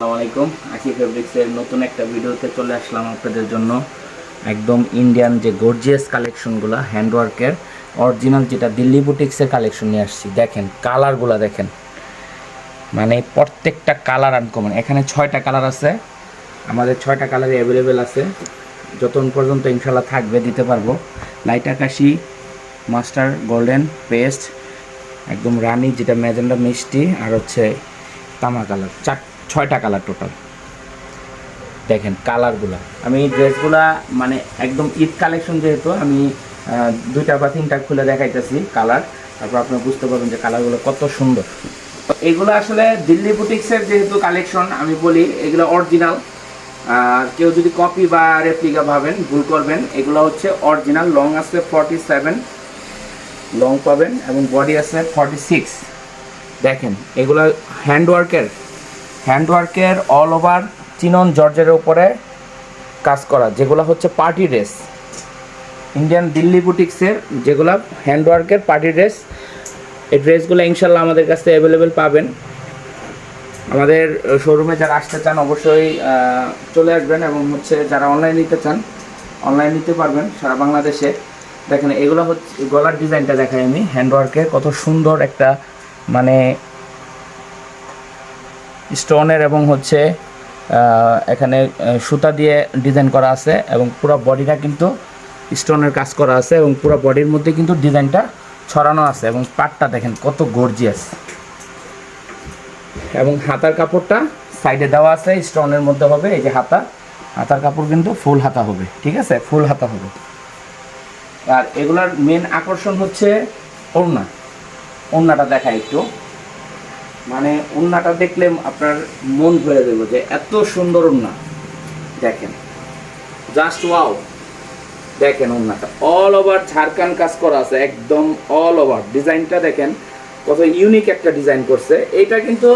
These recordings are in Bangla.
আসসালামু আলাইকুম। আশি ফেব্রিক্সের নতুন একটা ভিডিওতে চলে আসলাম আপনাদের জন্য। একদম ইন্ডিয়ান যে গর্জিয়াস কালেকশনগুলো হ্যান্ডওয়ার্কের অরিজিনাল যেটা দিল্লি বুটিক্সের কালেকশন নিয়ে আসছি, দেখেন কালারগুলো দেখেন। মানে প্রত্যেকটা কালার আনকমন এখানে ছয়টা কালার আছে, আমাদের ছয়টা কালারই অ্যাভেলেবেল আছে। যতক্ষণ পর্যন্ত ইনশাল্লাহ থাকবে, দিতে পারব। লাইট আকাশি মাস্টার গোল্ডেন পেস্ট একদম রানি, যেটা ম্যাজেন্ডা মিষ্টি, আর হচ্ছে তামা কালার চার ছয়টা কালার টোটাল দেখেন কালারগুলা আমি ড্রেসগুলা মানে একদম ঈদ কালেকশন যেহেতু, আমি দুইটা বা তিনটা খুলে দেখাইতেছি কালার তারপর আপনি বুঝতে পারবেন যে কালারগুলো কত সুন্দর। এগুলো আসলে দিল্লি বুটিক্সের যেহেতু কালেকশন আমি বলি এগুলো অরিজিনাল আর কেউ যদি কপি বা রেপ্লিকা ভাবেন, ভুল করবেন, এগুলো হচ্ছে অরিজিনাল লং আছে ফর্টি সেভেন লং পাবেন এবং বডি আছে ফর্টি সিক্স দেখেন, এগুলো হ্যান্ডওয়ার্কের হ্যান্ডওয়ার্কের অল ওভার চিনন, জর্জের উপরে কাজ করা, যেগুলো হচ্ছে পার্টি ড্রেস ইন্ডিয়ান দিল্লি বুটিক্সের যেগুলো হ্যান্ডওয়ার্কের পার্টি ড্রেস এই ড্রেসগুলো ইনশাল্লাহ আমাদের কাছে অ্যাভেলেবেল পাবেন। আমাদের শোরুমে যারা আসতে চান, অবশ্যই চলে আসবেন এবং হচ্ছে যারা অনলাইন নিতে চান অনলাইন নিতে পারবেন সারা বাংলাদেশে। দেখেন, এগুলো হচ্ছে, গলার ডিজাইনটা দেখাই আমি। হ্যান্ডওয়ার্কের কত সুন্দর একটা মানে স্টোনের এবং হচ্ছে এখানে সুতা দিয়ে ডিজাইন করা আছে এবং পুরো বডিটা কিন্তু স্টোনের কাজ করা আছে এবং পুরো বডির মধ্যে কিন্তু ডিজাইনটা ছড়ানো আছে এবং পাটটা দেখেন কত গর্জিয়াস এবং হাতার কাপড়টা সাইডে দেওয়া আছে, স্টোনের মধ্যে হবে, এই যে হাতা। হাতার কাপড় কিন্তু ফুল হাতা হবে, ঠিক আছে? ফুল হাতা হবে। আর এগুলার মেন আকর্ষণ হচ্ছে ওড়না। ওড়নাটা দেখা একটু। মানে ওড়নাটা দেখলে আপনার মন ভরে দেবো যে এত সুন্দর ওড়না দেখেন। জাস্ট ওয়াও দেখেন উন্নাটা। অল ওভার ঝাড়খান কাজ করা আছে, একদম অল ওভার ডিজাইনটা দেখেন, কত ইউনিক একটা ডিজাইন করছে। এটা কিন্তু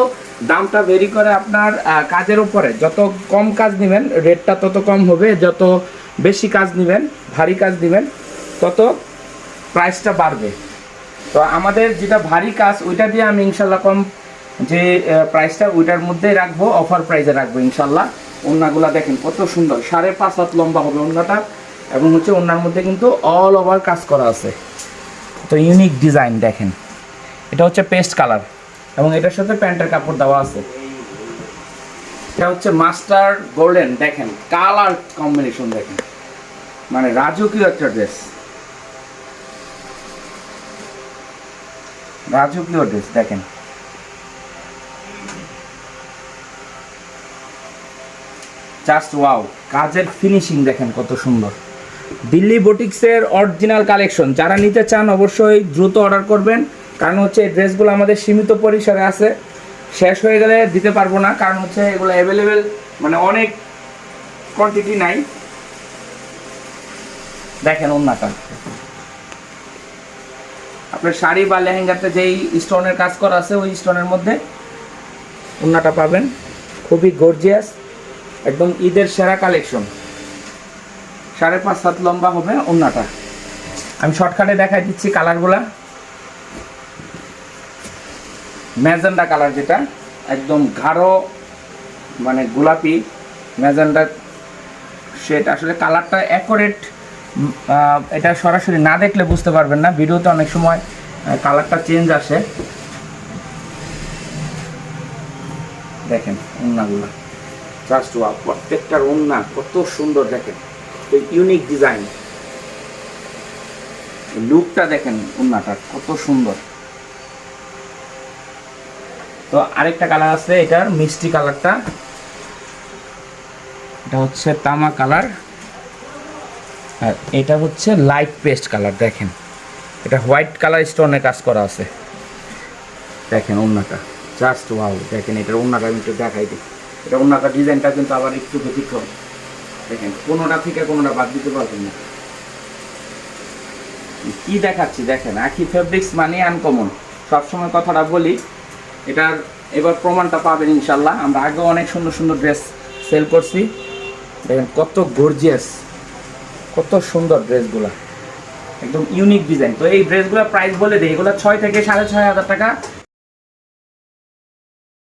দামটা ভেরি করে আপনার কাজের উপরে। যত কম কাজ নেবেন রেটটা তত কম হবে। যত বেশি কাজ নেবেন, ভারী কাজ নেবেন, তত প্রাইসটা বাড়বে। তো আমাদের যেটা ভারী কাজ, ওইটা দিয়ে আমি ইনশাল্লাহ কম যে প্রাইসটা ওইটার মধ্যেই রাখব অফার প্রাইসে রাখব, ইনশাল্লাহ। ওড়নাগুলা দেখেন, কত সুন্দর। সাড়ে পাঁচ হাত লম্বা হবে ওড়নাটা এবং হচ্ছে ওড়নার মধ্যে কিন্তু অল ওভার কাজ করা আছে। তো ইউনিক ডিজাইন দেখেন। এটা হচ্ছে পেস্ট কালার এবং এটার সাথে প্যান্টের কাপড় দেওয়া আছে। এটা হচ্ছে মাস্টার গোল্ডেন দেখেন। কালার কম্বিনেশন দেখেন। মানে রাজকীয় একটা ড্রেস রাজকীয় ড্রেস দেখেন। জাস্ট ওয়াও, কাজের ফিনিশিং দেখেন কত সুন্দর। দিল্লি বুটিক্সের অরিজিনাল কালেকশন যারা নিতে চান অবশ্যই দ্রুত অর্ডার করবেন, কারণ হচ্ছে এই ড্রেসগুলো আমাদের সীমিত পরিসরে আছে, শেষ হয়ে গেলে দিতে পারব না, কারণ হচ্ছে এগুলো অ্যাভেলেবেল মানে অনেক কোয়ান্টিটি নাই। দেখেন ওন্নাটা। আপনার শাড়ি বা লেহেঙ্গাতে যেই স্টোনের কাজ করা আছে, ওই স্টোনের মধ্যে ওন্নাটা পাবেন। খুবই গর্জিয়াস একদম ঈদের সেরা কালেকশন। সাড়ে পাঁচ সাত লম্বা হবে ওন্নাটা। আমি শর্টকাটে দেখাই দিচ্ছি কালারগুলা। ম্যাজেন্ডা কালার যেটা, একদম গাঢ় মানে গোলাপি ম্যাজেন্ডা শেড আসলে কালারটা অ্যাকোরেট এটা সরাসরি না দেখলে বুঝতে পারবেন না। ভিডিওতে অনেক সময় কালারটা চেঞ্জ আসে। দেখেন উন্নাগুলা জাস্ট ওয়া প্রত্যেকটার উন্না কত সুন্দর দেখেন। ইউনিক ডিজাইন লুকটা দেখেন উন্নাটার কত সুন্দর। তো আরেকটা কালার আছে এটার, মিষ্টি কালারটা এটা হচ্ছে তামা কালার আর এটা হচ্ছে লাইট পেস্ট কালার দেখেন। এটা হোয়াইট কালার স্টোনে কাজ করা আছে। দেখেন ওড়নাটা জাস্ট ওয়াও দেখেন এটার ওড়নাটা আমি একটু দেখাই দিই। এটা ওড়নাটা ডিজাইনটা কিন্তু আবার একটু ব্যতিক্রম। দেখেন, কোনোটা থেকে কোনোটা বাদ দিতে পারবেন না। কি দেখাচ্ছি, দেখেন, আখি ফেব্রিক্স মানে আনকমন সবসময় কথাটা বলি, এটার এবার প্রমাণটা পাবেন ইনশাল্লাহ। আমরা আগেও অনেক সুন্দর সুন্দর ড্রেস সেল করছি। দেখেন, কত গর্জিয়াস কত সুন্দর ড্রেসগুলো একদম ইউনিক ডিজাইন তো এই ড্রেসগুলোর প্রাইস বলে দিই, এগুলো ছয় থেকে সাড়ে ছয় হাজার টাকা